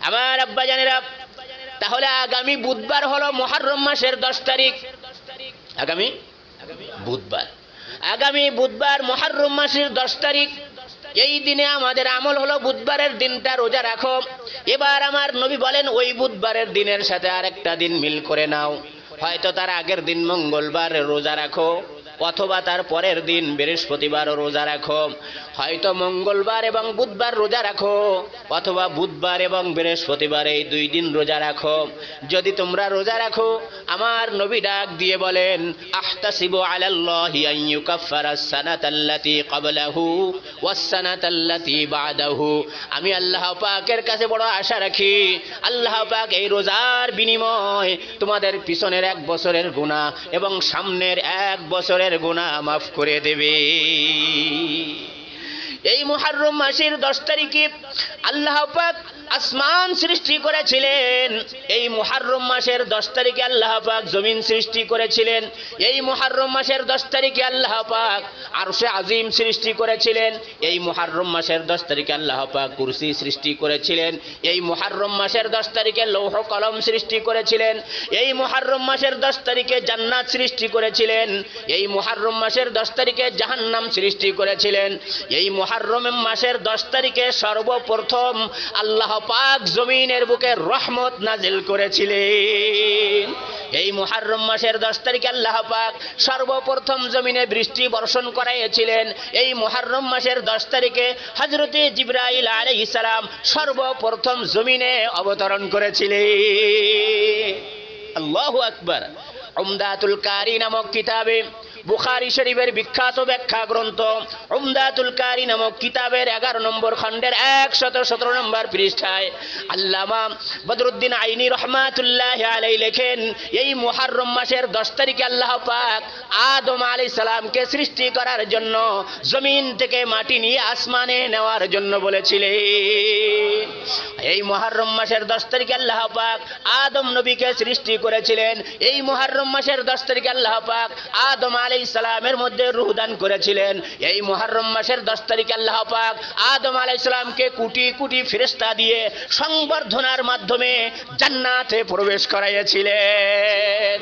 আমার আব্বা জানেরা, তাহলে আগামী বুধবার হলো মহারম মাসের দশ তারিখ। আগামী? বুধবার। আগামী বুধবার মহারম মাসের দশ তারিখ। এই দিনে আমাদের আমল হলো বুধবারের দিনটা রোজা রাখো। এবার আমার নবী বলেন, ওই বুধবারের দিনের সাথে আরেকটা দিন মিল করে নাও। হয়তো তার আগের দিন মঙ্গলবার রোজা রাখো। অথবা তার পরের দিন বৃহস্পতিবারও রোজা রাখো। হয়তো মঙ্গলবার এবং বুধবার রোজা রাখো, অথবা বুধবার এবং বৃহস্পতিবার এই দুই দিন রোজা রাখো। যদি তোমরা রোজা রাখো, আমার নবী ডাক দিয়ে বলেন, আহতাসিবু আলাল্লাহি সানাতাল্লাতী আমি আল্লাহ পাকের কাছে বড় আশা রাখি, আল্লাহ পাক এই রোজার বিনিময় তোমাদের পিছনের এক বছরের গুনাহ এবং সামনের এক বছরের গুনাহ মাফ করে দেবে। এই মুহাররম মাসের দশ তারিখে আল্লাহ পাক আসমান সৃষ্টি করেছিলেন। এই মুহাররম মাসের দশ তারিখে আল্লাহ পাক জমিন সৃষ্টি করেছিলেন। এই মুহাররম মাসের দশ তারিখে আল্লাহ পাক আরশে আজিম সৃষ্টি করেছিলেন। এই মুহাররম মাসের দশ তারিখে আল্লাহ পাক কুরসি সৃষ্টি করেছিলেন। এই মুহাররম মাসের দশ তারিখে লৌহ কলম সৃষ্টি করেছিলেন। এই মুহাররম মাসের দশ তারিখে জান্নাত সৃষ্টি করেছিলেন। এই মুহাররম মাসের দশ তারিখে জাহান্নাম সৃষ্টি করেছিলেন। এই মুহাররম মাসের দশ তারিখে সর্বপ্রথম আল্লাহ পাক জমিনের বুকে রহমত নাজিল করেছিলেন। এই মুহাররম মাসের দশ তারিখে আল্লাহ পাক সর্বপ্রথম জমিনে বৃষ্টি বর্ষণ করাইয়াছিলেন। এই মুহাররম মাসের দশ তারিখে হজরতে জিব্রাইল আলাইহিস সালাম সর্বপ্রথম জমিনে অবতরণ করেছিলেন। আল্লাহ আকবর। উমদাতুল কারি নামক কিতাবে বুখারি শরীফের বিখ্যাত ব্যাখ্যা গ্রন্থ উমদাতুল কারি নামক কিতাবের এগারো নম্বর খণ্ডের একশত সতেরো নম্বর পৃষ্ঠায় আল্লামা বদরুদ্দিন আইনি রহমাতুল্লাহ আলাই লেখেন, এই মুহাররম মাসের দশ তারিখে আল্লাহ পাক আদম আলী সালামকে সৃষ্টি করার জন্য জমিন থেকে মাটি নিয়ে আসমানে নেওয়ার জন্য বলেছিলেন। এই মুহাররম মাসের দশ তারিখে আল্লাহ পাক আদম নবীকে সৃষ্টি করেছিলেন। এই মুহাররম মাসের দশ তারিখে আল্লাহ পাক আদম আলী সালামের মধ্যে রুহদান করেছিলেন। এই মোহরম মাসের দশ তারিখে আল্লাহ পাক আদম আলাই সালামকে কুটি কুটি ফেরেস্তা দিয়ে সংবর্ধনার মাধ্যমে জান্নাতে প্রবেশ করাইয়াছিলেন।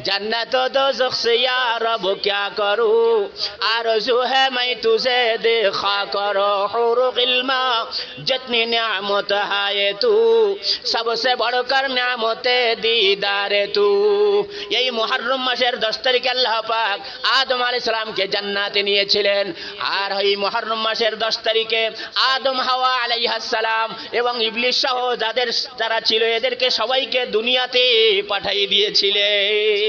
जन्नत दोजख से या रब क्या करूं आरज़ू है मैं तुझे देखा करो हुरुक इल्मा जितनी नियामत है तू सबसे बढ़कर नियामते दीदारे तू এই মুহররম মাসের দশ তারিখে আল্লাহ পাক আদম আলাইহিস সালামকে জান্নাতে নিয়েছিলেন আর এই মুহররম মাসের দশ তারিখে আদম হাওয়া আলাইহাস সালাম এবং ইবলিস সহ যাদের যারা ছিল এদেরকে সবাইকে দুনিয়াতে পাঠিয়ে দিয়েছিলেন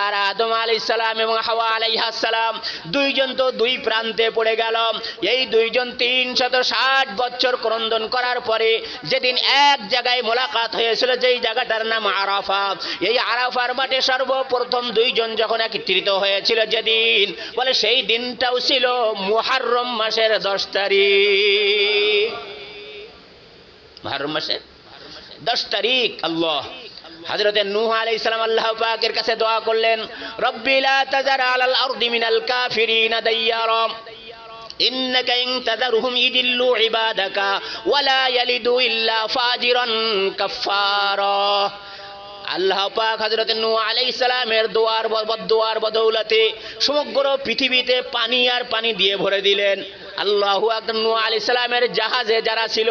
আর আদম আলাই সালাম এবং হাওয়া আলাইহাসালাম দুইজন তো দুই প্রান্তে পড়ে গেল। এই দুইজন তিনশত ষাট বছর ক্রন্দন করার পরে যেদিন এক জায়গায় মোলাকাত হয়েছিল, যেই জায়গাটার নাম আরাফা। এই আরাফার মাঠে সর্বপ্রথম দুইজন যখন একত্রিত হয়েছিল যেদিন, বলে সেই দিনটাও ছিল মুহাররম মাসের দশ তারিখ। মাসের দশ তারিখ, আল্লাহ। হযরতে নূহ আলাইহিস সালাম আল্লাহ পাকের কাছে দোয়া করলেন রব্বি লা তাজার আলাল আরদি মিনাল কাফিরিনা দাইয়ারা إنك إن تذرهم يدلوا عبادك ولا يلدوا إلا فاجرا كفارا আল্লাহ পাক হযরত নূহ আলাইহিস সালামের দোয়ার বদদোয়ার বদৌলতে সমগ্র পৃথিবীতে পানি আর পানি দিয়ে ভরে দিলেন আল্লাহ আলাইহিস সালামের জাহাজে যারা ছিল,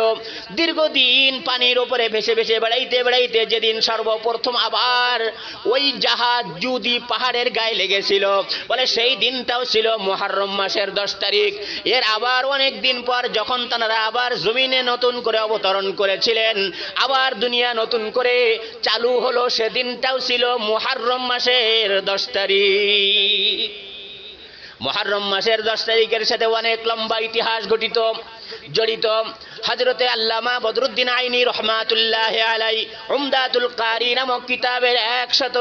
দীর্ঘদিন পানির উপরে ভেসে ভেসে বেড়াইতে বেড়াইতে যেদিন সর্বপ্রথম আবার ওই জাহাজ যদি পাহাড়ের গায়ে লেগেছিল। বলে সেই দিনটাও ছিল মুহররম মাসের দশ তারিখ। এর আবার অনেক দিন পর যখন তারা আবার জমিনে নতুন করে অবতরণ করেছিলেন, আবার দুনিয়া নতুন করে চালু হলো, সেদিনটাও ছিল মুহাররম মাসের দশ তারিখ। মহারম মাসের দশ তারিখের সাথে অনেক লম্বা ইতিহাস গঠিত। জড়িত। হজরতে আল্লামা বদরুদ্দিন আইনি রহমাতুল্লাহ আলাই উমদাতুল কারি নামক কিতাবের একশত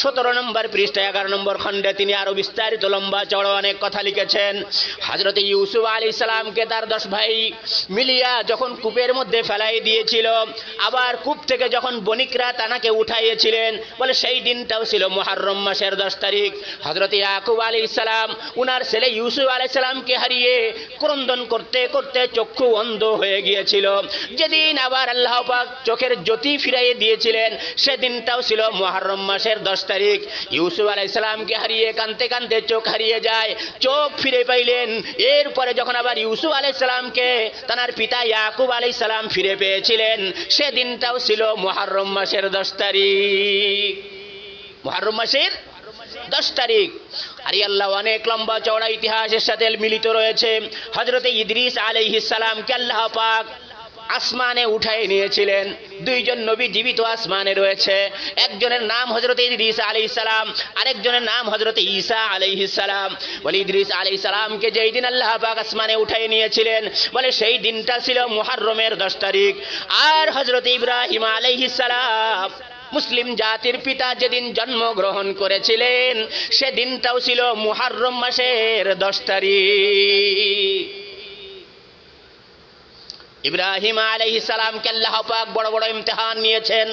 সতেরো নম্বর পৃষ্ঠা, এগারো নম্বর খণ্ডে তিনি আরও বিস্তারিত লম্বা চড়ো অনেক কথা লিখেছেন। হজরতে ইউসুফ আলী সালামকে তার দশ ভাই মিলিয়া যখন কূপের মধ্যে ফেলাই দিয়েছিল, আবার কূপ থেকে যখন বণিকরা তানাকে উঠাইয়েছিলেন, বলে সেই দিনটাও ছিল মহারম মাসের দশ তারিখ। হজরত ইয়াকুব আলী সালাম, উনার ছেলে ইউসুফ আলাইসালামকে হারিয়ে ক্রন্দন করতে করতে চক্ষু অন্ধ হয়ে গিয়েছিল। যেদিন আবার আল্লাহ পাক চোখের জ্যোতি ফিরাইয়ে দিয়েছিলেন, সেদিনটাও ছিল মহরম মাসের দশ তারিখ। ইউসুফ আলাইসালামকে হারিয়ে কানতে কানতে চোখ হারিয়ে যায়। চোখ ফিরে পাইলেন। এরপরে যখন আবার ইউসুফ আলাইসালামকে তার পিতা ইয়াকুব আলাইসালাম ফিরে পেয়েছিলেন, সেদিনটাও ছিল মহরম মাসের দশ তারিখ। মহরম মাসের দশ তারিখ। আরে আল্লাহ, অনেক লম্বা চওড়া ইতিহাসের সাথে মিলিত রয়েছে। হজরতে ইদ্রিস আলাইহিস সালামকে আল্লাহ পাক আসমানে উঠাই নিয়েছিলেন। দুইজন নবী জীবিত আসমানে রয়েছে। একজনের নাম হজরত ইদ্রিস আলাইহিস সালাম, আরেকজনের নাম হজরত ঈসা আলাইহিস সালাম। বলে, ইদ্রিস আলাইহিস সালামকে যেই দিন আল্লাহ পাক আসমানে উঠাই নিয়েছিলেন, বলে, সেই দিনটা ছিল মুহররমের দশ তারিখ। আর হজরত ইব্রাহিম আলাইহিস সালাম মুসলিম জাতির পিতা যেদিন জন্মগ্রহণ করেছিলেন সেদিনটাও ছিল মুহাররম মাসের দশ তারিখ। ইব্রাহিম আলাইহিস সালামকে আল্লাহ পাক বড় বড় ইমতিহান নিয়েছেন,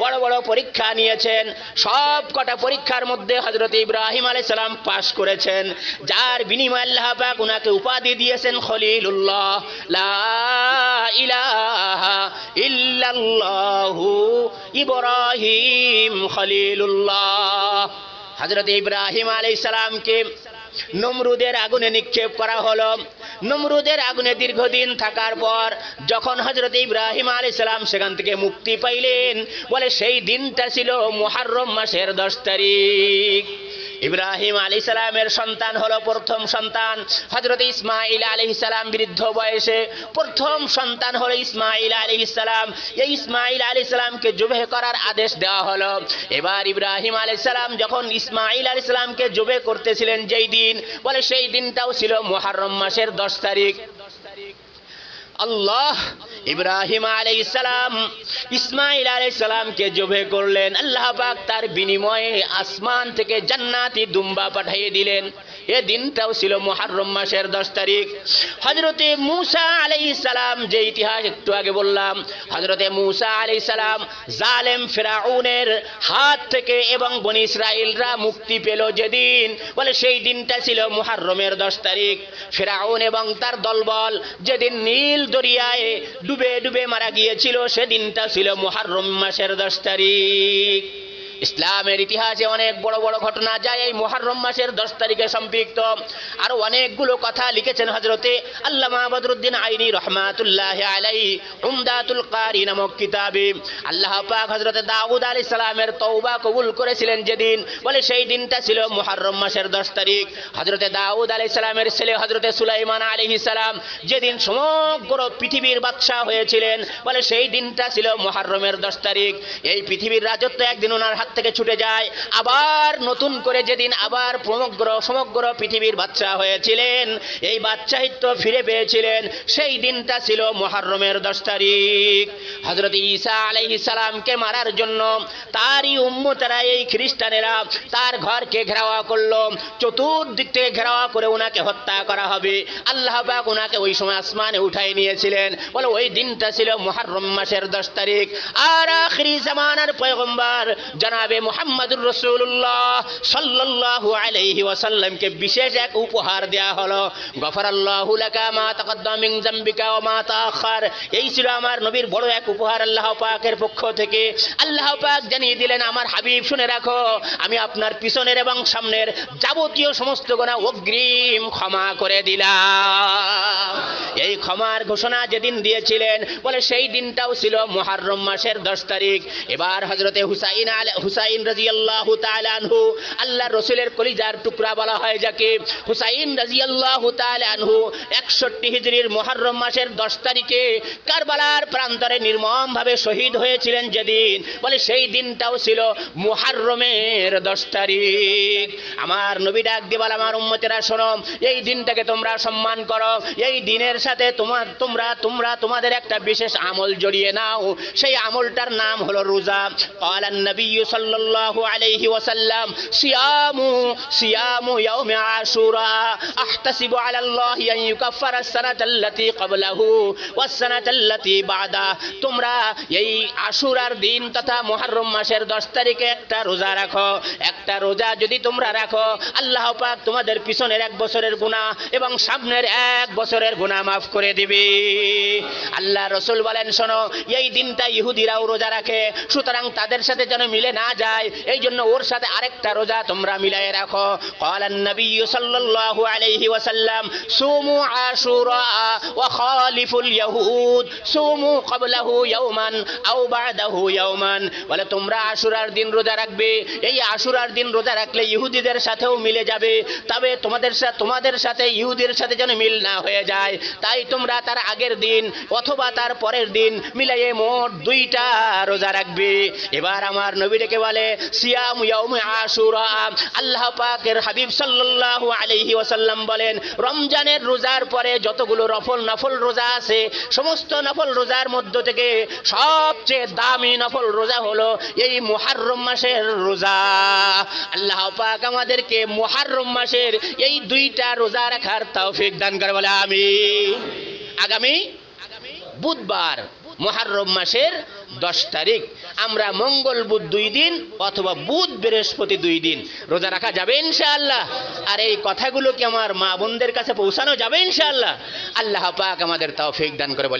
বড় বড় পরীক্ষা নিয়েছেন, সব কটা পরীক্ষার মধ্যে হজরত ইব্রাহিম আলাইহিস সালাম পাশ করেছেন, যার বিনিময়ে আল্লাহ পাক উনাকে উপাধি দিয়েছেন খলিলুল্লাহ ইল্লাল্লাহু ইব্রাহিম খলিলুল্লাহ। হজরত ইব্রাহিম আলাইহিস সালামকে নমরুদের আগুনে নিক্ষেপ করা হলো। নমরুদের আগুনে দীর্ঘদিন থাকার পর যখন হজরত ইব্রাহিম আল ইসলাম সেখান থেকে মুক্তি পাইলেন, বলে সেই দিনটা ছিল মুহাররম মাসের দশ তারিখ। ইব্রাহিম আলী সালামের সন্তান হলো প্রথম সন্তান। হজরত ইসমাইল আলী সালাম বৃদ্ধ বয়সে প্রথম সন্তান হলো ইসমাইল আলী সালাম। এই ইসমাইল আলী সালামকে জুবে করার আদেশ দেওয়া হলো। এবার ইব্রাহিম আলী সালাম যখন ইসমাইল আলী সালামকে জুবে করতেছিলেন যেই দিন, বলে সেই দিনটাও ছিল মুহাররম মাসের দশ তারিখ। আল্লাহ ইব্রাহিম আলাইহিস সালাম ইসমাইল আলাইহিস সালামকে জবে করলেন। আল্লাহ পাক তার বিনিময়ে আসমান থেকে জান্নাতি দুম্বা পাঠিয়ে দিলেন। এ দিনটাও ছিল মুহররম মাসের দশ তারিখ। হজরতে মুসা আলাইহিস সালাম যে ইতিহাস একটু আগে বললাম হজরতে মুসা আলাইহিস সালাম জালেম ফেরাউনের হাত থেকে এবং বনি ইসরাইলরা মুক্তি পেল যেদিন। বলে সেই দিনটা ছিল মুহররমের দশ তারিখ। ফেরাউন এবং তার দলবল যেদিন নীল দরিয়ায় ডুবে ডুবে মারা গিয়েছিল সেদিনটা ছিল মহারম মাসের দশ তারিখ। ইসলামের ইতিহাসে অনেক বড় বড় ঘটনা যায়। এই মুহররম মাসের দশ তারিখে সম্পৃক্ত। আরও অনেকগুলো কথা লিখেছেন হজরতে আল্লামা বদরুদ্দিন আইনি রহমাতুল্লাহ আলাই উমদাতুল কারি নামক কিতাবে। আল্লাহ পাক হজরতে দাউদ আলী সালামের তৌবা কবুল করেছিলেন যেদিন। বলে সেই দিনটা ছিল মুহররম মাসের দশ তারিখ। হজরতে দাউদ আলী সালামের ছেলে হজরতে সুলাইমান আলী সালাম যেদিন সমগ্র পৃথিবীর বাদশাহ হয়েছিলেন। বলে সেই দিনটা ছিল মুহররমের দশ তারিখ। এই পৃথিবীর রাজত্ব একদিন ওনার হাত থেকে ছুটে যায়। আবার নতুন করে যেদিন আবার সমগ্র সমগ্র পৃথিবীর বাচ্চা হয়েছিলেন, এই বাচ্চাহিত্য ফিরে পেয়েছিলেন। সেই দিনটা ছিল মুহররমের দশ তারিখ। হজরত ঈসা আলাইহি সালামকে মারার জন্য তারই উম্মতেরা, এই খ্রিস্টানেরা তার ঘরকে ঘেরাওয়া করল। চতুর্দিক থেকে ঘেরাওয়া করে ওনাকে হত্যা করা হবে। আল্লাহ পাক ওনাকে ওই সময় আসমানে উঠাই নিয়েছিলেন। বলে ওই দিনটা ছিল মুহররম মাসের দশ তারিখ। আর আখরি জামানার পয়গম্বর জনাবে মুহাম্মদুর রসুল্লাহ সাল্লাল্লাহু আলাইহি ওয়াসাল্লামকে বিশেষ এক উপহার দেয়া হলো। গফরাল্লাহু লাকা মা মা এই ছিল আমার নবীর বড় এক উপহার আল্লাহ পাকের পক্ষ থেকে। আল্লাহ পাক জানিয়ে দিলেন, আমার হাবিব, শুনে রাখো, আমি আপনার পিছনের এবং সামনের যাবতীয় সমস্ত গোনা অগ্রিম ক্ষমা করে দিলাম। এই ক্ষমার ঘোষণা যেদিন দিয়েছিলেন, বলে সেই দিনটাও ছিল মুহররম মাসের দশ তারিখ। এবার হজরতে হুসাইন আল, হুসাইন রাজি আল্লাহ আনহু আল্লাহ রসুলের কলিজার টুকরা বলা হয় যাকে। হুসাইন রাজি আল্লাহ আনহু একষট্টি হিজড়ির মহরম মাসের দশ তারিখে কারবালার প্রান্তরে নির্মমভাবে শহীদ হয়েছিলেন যেদিন, বলে সেই দিনটাও ছিল মুহাররমের দশ তারিখ। আমার নবী ডাক দিবাল আমার উম্মতেরা শোনো, এই দিনটাকে তোমরা সম্মান করো, এই দিনের সাথে তোমার, তোমরা তোমরা তোমাদের একটা বিশেষ আমল জড়িয়ে নাও। সেই আমলটার নাম হলো রোজা। কালান নবী সাল্লাল্লাহু আলাইহি ওয়াসাল্লাম, সিয়ামু সিয়ামু ইয়াউমি আশুরা, আহতাসিবু আন আল্লাতী ক্বাবলাহু ওয়াস-সানাতা আল্লাতী বাদা। তোমরা এই আশুরার দিন তথা মুহররম মাসের 10 তারিখে একটা রোজা রাখো। একটা রোজা যদি তোমরা রাখো, আল্লাহ পাক তোমাদের পিছনের এক বছরের গুনাহ এবং সামনের এক বছরের গুনাহ মাফ করে দিবি। আল্লাহ রসুল বলেন, শোনো, এই দিনটা ইহুদিরাও রোজা রাখে, সুতরাং তাদের সাথে যেন মিলে না যায়, এই জন্য ওর সাথে আরেকটা রোজা তোমরা মিলাই রাখো। কলান নবী সাল্লাল্লাহু আলাইহি ওয়াসাল্লাম, সুমু আশুরা ওয়া খালিফুল ইয়াহুদ, সুমু ক্বাবলাহু ইয়াওমান আও বাদাহু ইয়াওমান। বলে, তোমরা আশুরার দিন রোজা রাখবে। এই আশুরার দিন রোজা রাখলে ইহুদিদের সাথেও মিলে যাবে, তবে তোমাদের সাথে তোমাদের সাথে ইহুদির সাথে যেন মিল না হয়ে যায়। তাই তোমরা তার আগের দিন অথবা তার পরের দিন মিলাইয়ে মোট দুইটা রোজা রাখবে। এবার আমার নবী ডেকে বলে, সিয়াম ইয়াউম আল্লাহ পাকের হাবিব সাল্লাল্লাহু আলাইহি ওয়াসাল্লাম বলেন, রমজানের রোজার পরে যতগুলো নফল নফল রোজা আছে, সমস্ত নফল রোজার মধ্য থেকে সবচেয়ে দামি নফল রোজা হলো এই মুহাররম মাসের রোজা। আল্লাহ পাক আমাদেরকে মুহাররম মাসের এই দুইটা রোজা রাখার তৌফিক দান করে বলে আমি আগামী বুধবার, মহারম মাসের দশ তারিখ। আমরা মঙ্গল বুধ দুই দিন অথবা বুধ বৃহস্পতি দুই দিন। রোজা রাখা যাবে ইনশাআল্লাহ। আর এই কথাগুলো কি আমার মা বোনদের কাছে পৌঁছানো যাবে ইনশাআল্লাহ? আল্লাহ পাক আমাদের তাও ফেক দান করে বলে